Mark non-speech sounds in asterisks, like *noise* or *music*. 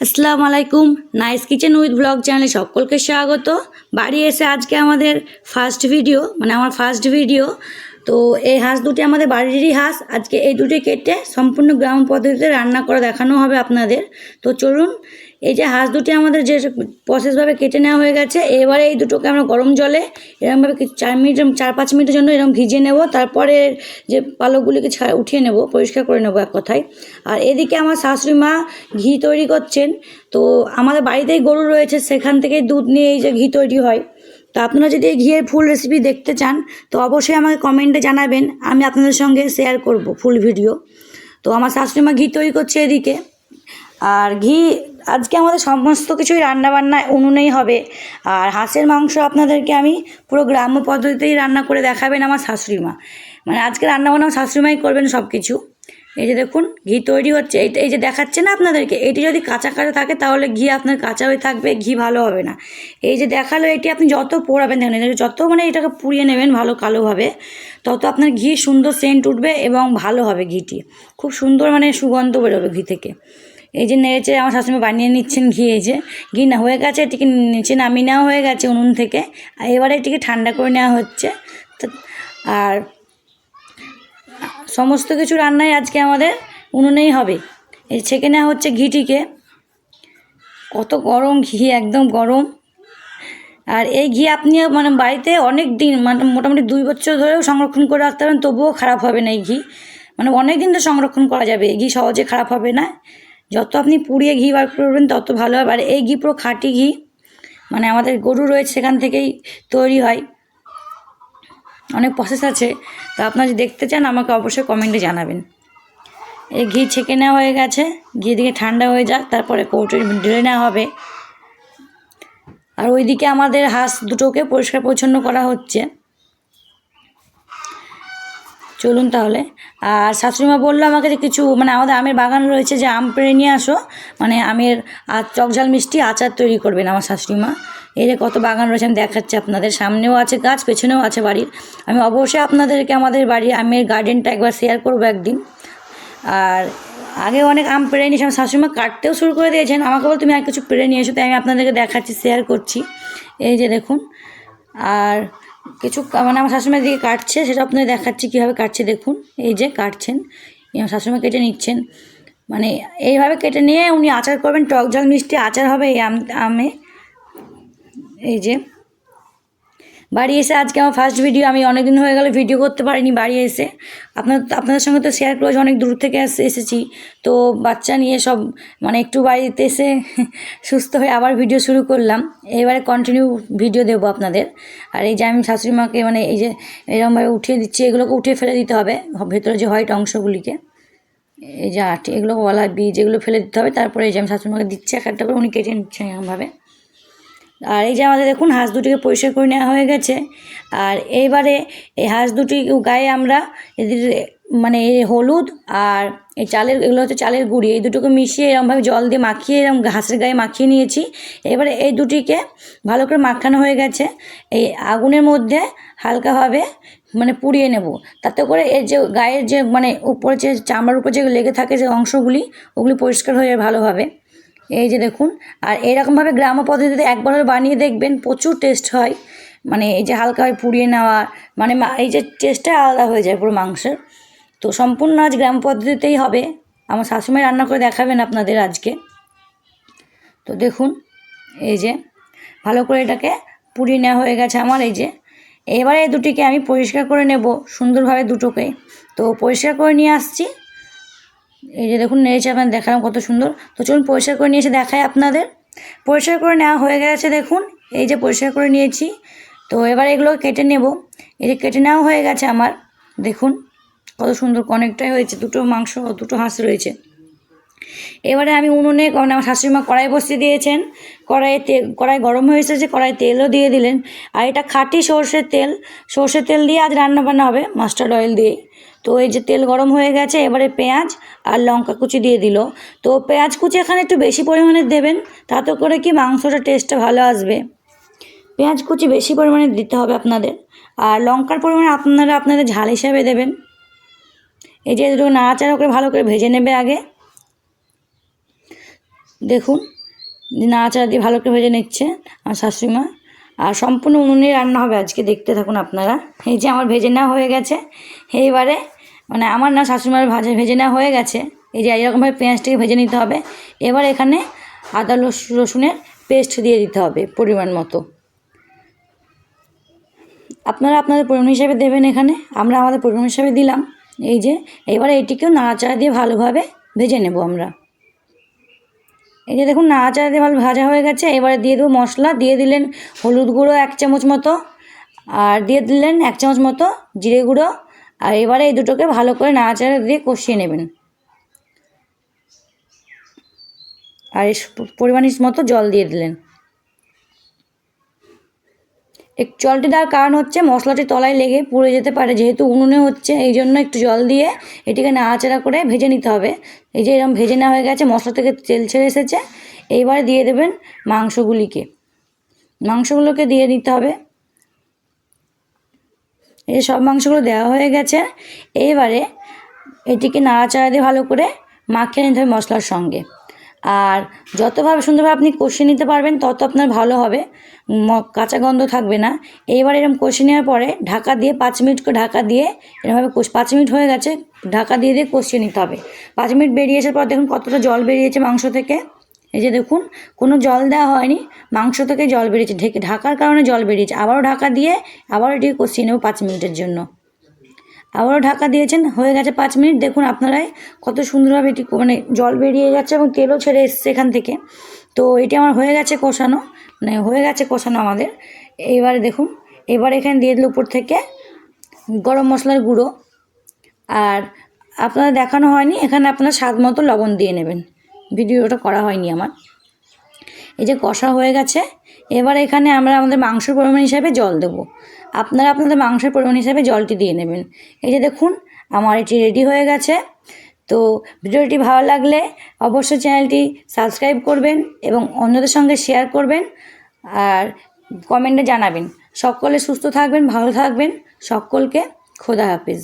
আসসালামু আলাইকুম। Nice kitchen with blog চ্যানেলে সকলকে স্বাগত। বাড়ি এসে আজকে আমাদের ফার্স্ট ভিডিও মানে আমার ফার্স্ট ভিডিও তো এই হাঁস দুটি আমাদের বাড়িরই হাঁস। আজকে এই দুটি কেটে সম্পূর্ণ গ্রাম পদ্ধতিতে রান্না করে দেখানো হবে আপনাদের। তো চলুন, এই যে হাঁস দুটি আমাদের যে প্রসেসভাবে কেটে নেওয়া হয়ে গেছে, এবারে এই দুটোকে আমরা গরম জলে এরকমভাবে কিছু চার মিনিট, চার পাঁচ মিনিটের জন্য এরকম ভিজিয়ে নেব। তারপরে যে পালকগুলিকে ছাড়া উঠিয়ে নেব, পরিষ্কার করে নেব এক কথায়। আর এদিকে আমার শাশুড়ি মা ঘি তৈরি করছেন। তো আমাদের বাড়িতেই গরু রয়েছে, সেখান থেকেই দুধ নিয়ে এই যে ঘি তৈরি হয়। তো আপনারা যদি এই ঘিয়ের ফুল রেসিপি দেখতে চান, তো অবশ্যই আমাকে কমেন্টে জানাবেন, আমি আপনাদের সঙ্গে শেয়ার করব ফুল ভিডিও তো আমার শাশুড়ি মা ঘি তৈরি করছে এদিকে। আর ঘি, আজকে আমাদের সমস্ত কিছুই রান্নাবান্না উনুনেই হবে। আর হাঁসের মাংস আপনাদেরকে আমি পুরো গ্রাম্য পদ্ধতিতেই রান্না করে দেখাবেন আমার শাশুড়ি মা মানে আজকে রান্নাবান্না শাশুড়ি মাই করবেন সব কিছু এই যে দেখুন, ঘি তৈরি হচ্ছে। এই এই যে দেখাচ্ছে না আপনাদেরকে? এটি যদি কাঁচা কাঁচা থাকে, তাহলে ঘি আপনার কাঁচা হয়ে থাকবে, ঘি ভালো হবে না। এই যে দেখাল, এটি আপনি যত পোড়াবেন, দেখেন যত মানে এটাকে পুড়িয়ে নেবেন ভালো কালোভাবে, তত আপনার ঘি সুন্দর সেন্ট উঠবে এবং ভালো হবে ঘিটি। খুব সুন্দর মানে সুগন্ধ বেরোবে ঘি থেকে। এই যে নেড়েচে আমার শাশুড়ি বানিয়ে নিচ্ছেন ঘি, এই যে। ঘি না হয়ে গেছে, এটিকে নিচে নামিয়ে নেওয়া হয়ে গেছে উনুন থেকে। আর এবারে এটিকে ঠান্ডা করে নেওয়া হচ্ছে। আর সমস্ত কিছু রান্নাই আজকে আমাদের উনুনেই হবে। এই ছেঁকে নেওয়া হচ্ছে ঘিটিকে। কত গরম ঘি, একদম গরম। আর এই ঘি আপনি মানে বাড়িতে অনেক দিন মানে মোটামুটি দুই বছর ধরেও সংরক্ষণ করে রাখতে পারেন, তবুও খারাপ হবে না এই ঘি। মানে অনেক দিন তো সংরক্ষণ করা যাবে ঘি সহজে খারাপ হবে না। যত আপনি পুড়িয়ে ঘি বার করবেন, তত ভালো হবে। আর এই ঘি পুরো খাঁটি ঘি মানে আমাদের গরু রয়েছে সেখান থেকেই তৈরি হয়। অনেক প্রসেস আছে। তো আপনারা যদি দেখতে চান, আমাকে অবশ্যই কমেন্টে জানাবেন। এই ঘি ছেঁকে নেওয়া হয়ে গেছে। ঘি দিকে ঠান্ডা হয়ে যাক, তারপরে কৌটো ঢেলে নেওয়া হবে। আর ওইদিকে আমাদের হাঁস দুটোকে পরিষ্কার পরিচ্ছন্ন করা হচ্ছে। চলুন তাহলে। আর শাশুড়িমা বলল আমাকে যে কিছু মানে আমাদের আমের বাগান রয়েছে, যে আম পেড়ে নিয়ে আসো। মানে আমের আর টকঝাল মিষ্টি আচার তৈরি করবেন আমার শাশুড়িমা। এই যে কত বাগান রয়েছে, আমি দেখাচ্ছি আপনাদের। সামনেও আছে গাছ, পেছনেও আছে বাড়ির আমি অবশ্যই আপনাদেরকে আমাদের বাড়ির আমের গার্ডেনটা একবার শেয়ার করব একদিন। আর আগে অনেক আম পেড়ে নিয়েছি, আমার শাশুড়িমা কাটতেও শুরু করে দিয়েছেন। আমাকে বল, তুমি আর কিছু পেড়ে নিয়ে এসো। তাই আমি আপনাদেরকে দেখাচ্ছি শেয়ার করছি। এই যে দেখুন, আর কিছু মানে আমার শাশুড়িমা দিকে কাটছে, সেটা আপনাদের দেখাচ্ছি কীভাবে কাটছে। দেখুন, এই যে কাটছেন আমার শাশুড়িমা কেটে নিচ্ছেন। মানে এইভাবে কেটে নিয়ে উনি আচার করবেন, টক ঝাল মিষ্টি আচার হবে এই আমে। এই যে, বাড়ি এসে আজকে আমার ফার্স্ট ভিডিও আমি অনেক দিন হয়ে গেল ভিডিও করতে পারিনি বাড়ি এসে। আপনার, আপনাদের সঙ্গে তো শেয়ার করেছি, অনেক দূর থেকে এসে- এসেছি। তো বাচ্চা নিয়ে সব মানে একটু বাড়িতে এসে *laughs* সুস্থ হয়ে আবার ভিডিও শুরু করলাম। এবারে কন্টিনিউ ভিডিও দেবো আপনাদের। আর এই যে আমি শাশুড়ি মাকে মানে এই যে এরকমভাবে উঠিয়ে দিচ্ছি, এগুলোকে উঠিয়ে ফেলে দিতে হবে। ভেতরে যে হোয়াইট অংশগুলিকে, এই যে আট এগুলো বলা বীজ, এগুলো ফেলে দিতে হবে। তারপরে এই যে আমি শাশুড়ি মাকে দিচ্ছি, এক একটা করে উনি কেটে নিচ্ছেন এরকমভাবে আর এই যে আমাদের দেখুন হাঁস দুটিকে পরিষ্কার করে নেওয়া হয়ে গেছে। আর এইবারে এই হাঁস দুটি গায়ে আমরা মানে হলুদ আর এই চালের, এগুলো হচ্ছে চালের গুঁড়ি। এই দুটোকে মিশিয়ে এরকমভাবে জল দিয়ে মাখিয়ে এরকম ঘাসের গায়ে মাখিয়ে নিয়েছি। এবারে এই দুটিকে ভালো করে মাখানো হয়ে গেছে। এই আগুনের মধ্যে হালকাভাবে মানে পুড়িয়ে নেব। তাতে করে এর যে গায়ের যে মানে উপরে যে চামড়ার উপর যে লেগে থাকে যে অংশগুলি, ওগুলি পরিষ্কার হয়ে যাবে ভালোভাবে। এই যে দেখুন, আর এরকমভাবে গ্রাম্য পদ্ধতিতে একবার হলে বানিয়ে দেখবেন, প্রচুর টেস্ট হয়। মানে এই যে হালকাভাবে পুড়িয়ে নেওয়া মানে এই যে টেস্টটা আলাদা হয়ে যায় পুরো মাংসের। তো সম্পূর্ণ আজ গ্রাম পদ্ধতিতেই হবে। আমার শাশুড়ি রান্না করে দেখাবেন আপনাদের আজকে। তো দেখুন, এই যে ভালো করে এটাকে পুড়িয়ে নেওয়া হয়ে গেছে আমার, এই যে। এবারে দুটিকে আমি পরিষ্কার করে নেব সুন্দরভাবে দুটোকে। তো পরিষ্কার করে নিয়ে আসছি। এই যে দেখুন নেড়েছে আপনার দেখালাম কত সুন্দর। তো চলুন পরিষ্কার করে নিয়ে দেখায় আপনাদের। পরিষ্কার করে নেওয়া হয়ে গেছে, দেখুন। এই যে পরিষ্কার করে নিয়েছি। তো এবার এগুলো কেটে নেব। এই যে কেটে নেওয়া হয়ে গেছে আমার। দেখুন, কত সুন্দর অনেকটাই হয়েছে। দুটো মাংস, দুটো হাঁস রয়েছে। এবারে আমি উনুনে কারণ আমার শাশুড়িমা কড়াই বসিয়ে দিয়েছেন। কড়াইয়ে তেল কড়াই গরম হয়ে এসেছে, কড়াই তেলও দিয়ে দিলেন। আর এটা খাঁটি সর্ষের তেল। সর্ষের তেল দিয়ে আজ রান্না বান্না হবে মাস্টার্ড অয়েল দিয়ে। তো এই যে তেল গরম হয়ে গেছে, এবারে পেঁয়াজ আর লঙ্কা কুচি দিয়ে দিল। তো পেঁয়াজ কুচি এখানে একটু বেশি পরিমাণে দেবেন, তাতে করে কি মাংসটা টেস্টটা ভালো আসবে। পেঁয়াজ কুচি বেশি পরিমাণে দিতে হবে আপনাদের। আর লঙ্কার পরিমাণ আপনারা আপনাদের ঝাল হিসাবে দেবেন। এই যে দুটো নাড়াচাড়া করে ভালো করে ভেজে নেবে আগে। দেখুন না নাড়াচাড়া দিয়ে ভালো করে ভেজে নিচ্ছে আমার শাশুড়িমা। আর সম্পূর্ণ উনুনে রান্না হবে আজকে, দেখতে থাকুন আপনারা। এই যে আমার ভেজে নেওয়া হয়ে গেছে। এইবারে মানে আমার না শাশুড়িমার ভাজা ভেজে নেওয়া হয়ে গেছে। এই যে এরকমভাবে পেঁয়াজটাকে ভেজে নিতে হবে। এবার এখানে আদা, রস- রসুনের পেস্ট দিয়ে দিতে হবে পরিমাণ মতো। আপনারা আপনাদের পরিমাণ হিসাবে দেবেন এখানে। আমরা আমাদের পরিমাণ হিসাবে দিলাম। এই যে, এবারে এটিকেও নাড়াচাড়া দিয়ে ভালোভাবে ভেজে নেব আমরা। এই যে দেখুন, নাড়াচাড়া দিয়ে ভালো ভাজা হয়ে গেছে। এবারে দিয়ে দেবো মশলা। দিয়ে দিলেন হলুদ গুঁড়ো এক চামচ মতো। আর দিয়ে দিলেন এক চামচ মতো জিরে গুঁড়ো। আর এবারে এই দুটোকে ভালো করে নাড়াচাড়া দিয়ে কষিয়ে নেবেন। আর পরিমাণ মতো জল দিয়ে দিলেন। এক, জলটি দেওয়ার কারণ হচ্ছে মশলাটি তলায় লেগে পুড়ে যেতে পারে, যেহেতু উনুনে হচ্ছে, এই জন্য একটু জল দিয়ে এটিকে নাড়াচাড়া করে ভেজে নিতে হবে। এই যে এরকম ভেজে নেওয়া হয়ে গেছে, মশলা থেকে তেল ছেড়ে এসেছে। এইবারে দিয়ে দেবেন মাংসগুলিকে। মাংসগুলোকে দিয়ে নিতে হবে। এই সব মাংসগুলো দেওয়া হয়ে গেছে। এইবারে এটিকে নাড়াচাড়া দিয়ে ভালো করে মাখিয়ে নিতে হবে মশলার সঙ্গে। আর যতভাবে সুন্দরভাবে আপনি কষিয়ে নিতে পারবেন, তত আপনার ভালো হবে। কাঁচা গন্ধ থাকবে না। এইবার এরকম কষিয়ে নেওয়ার পরে ঢাকা দিয়ে পাঁচ মিনিট ঢাকা দিয়ে এরকমভাবে কষ পাঁচ মিনিট হয়ে গেছে, ঢাকা দিয়ে দিয়ে কষিয়ে নিতে হবে। পাঁচ মিনিট বেরিয়ে আসার পর দেখুন কতটা জল বেরিয়েছে মাংস থেকে। এই যে দেখুন, কোনো জল দেওয়া হয়নি, মাংস থেকে জল বেরিয়েছে। ঢেকে ঢাকার কারণে জল বেরিয়েছে। আবারও ঢাকা দিয়ে আবারও এটিকে কষিয়ে নেব পাঁচ মিনিটের জন্য। আবারও ঢাকা দিয়েছেন। হয়ে গেছে পাঁচ মিনিট। দেখুন আপনারাই কত সুন্দরভাবে এটি মানে জল বেরিয়ে যাচ্ছে এবং তেলও ছেড়ে এসছে এখান থেকে। তো এটি আমার হয়ে গেছে কষানো। মানে হয়ে গেছে কষানো আমাদের। এবারে দেখুন, এবার এখানে দিয়ে দিল উপর থেকে গরম মশলার গুঁড়ো। আর আপনারা দেখানো হয়নি, এখানে আপনার স্বাদ মতো লবণ দিয়ে নেবেন। ভিডিওটা করা হয়নি আমার। এই যে কষা হয়ে গেছে। এবার এখানে আমরা আমাদের মাংসের পরিমাণ হিসাবে জল দেবো। আপনারা আপনাদের মাংসের পরিমাণ হিসাবে জলটি দিয়ে নেবেন। এই যে দেখুন, আমার এটি রেডি হয়ে গেছে। তো ভিডিওটি ভালো লাগলে অবশ্যই চ্যানেলটি সাবস্ক্রাইব করবেন এবং অন্যদের সঙ্গে শেয়ার করবেন আর কমেন্টে জানাবেন। সকলে সুস্থ থাকবেন, ভালো থাকবেন। সকলকে খোদা হাফিজ।